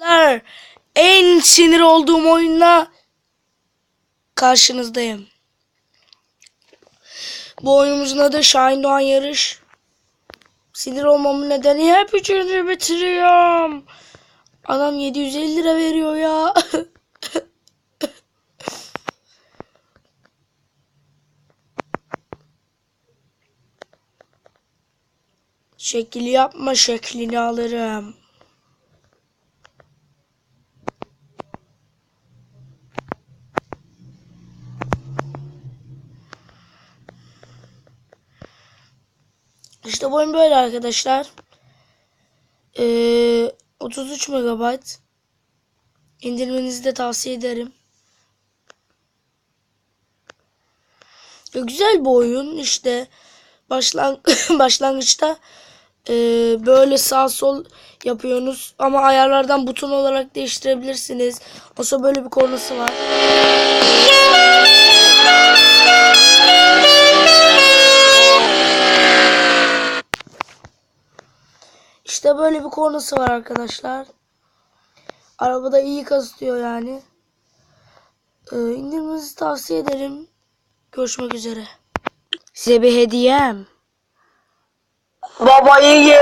Arkadaşlar en sinir olduğum oyunla karşınızdayım. Bu oyunumuzun adı Şahin Doğan Yarış. Sinir olmamın nedeni hep üçüncü bitiriyorum. Adam 750 lira veriyor ya. Şekil yapma şeklini alırım. İşte bu oyun böyle arkadaşlar. Ee, 33 MB. İndirmenizi de tavsiye ederim. Ya güzel bir oyun işte başlang başlangıçta e, böyle sağ sol yapıyorsunuz ama ayarlardan buton olarak değiştirebilirsiniz. Olsa böyle bir kornası var. İşte böyle bir kornası var arkadaşlar. Arabada iyi kasıyor yani. Ee, indirmenizi tavsiye ederim. Görüşmek üzere. Size bir hediyem. Baba iyi.